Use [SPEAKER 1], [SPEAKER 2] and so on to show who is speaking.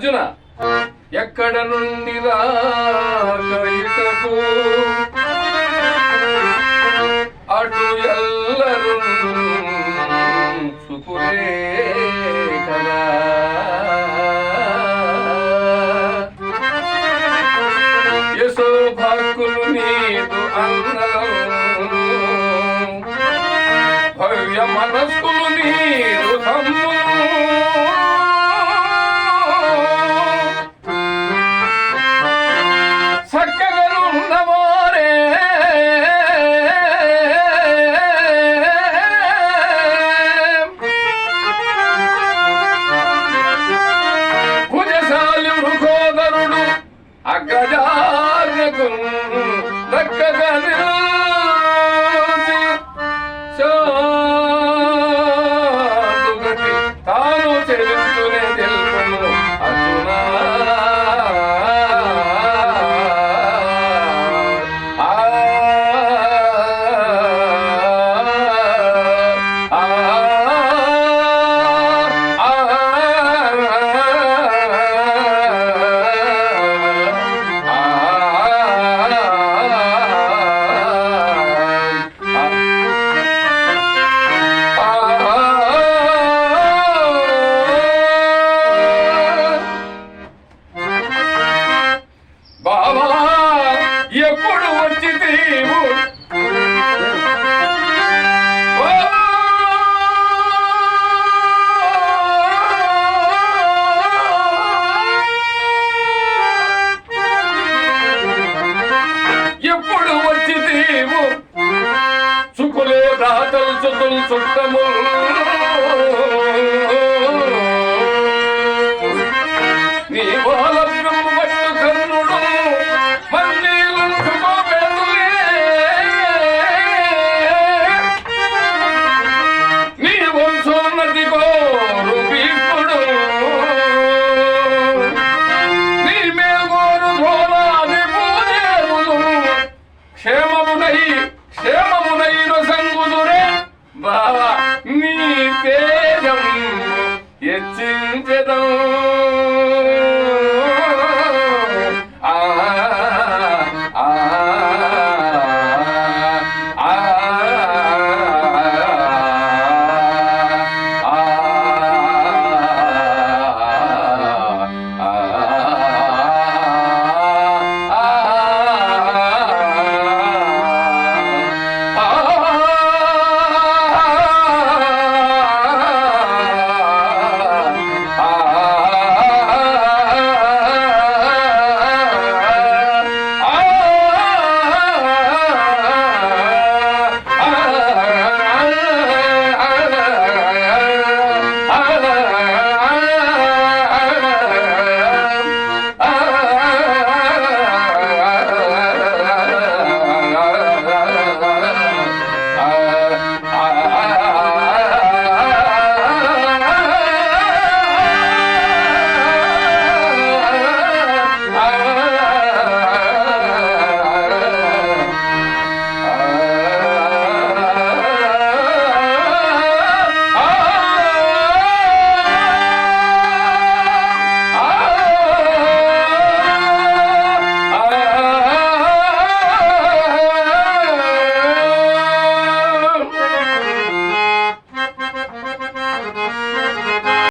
[SPEAKER 1] అర్జున ఎక్కడ నుండి రాకైటకు అటు ఎల్లరు సుకులే కదా యశో భక్కులు నీదు అందరం భవ్య మనస్కులు నీరు తమ్ములు अगार ఎప్పుడు వచ్చి తీవు. ఎప్పుడు వచ్చి తీవు. చుకులే దాతలు చుతులు చుట్టము క్షేమమునై క్షేమమునైన సంగుదురే బావా నీ తేజం హెచ్చించదం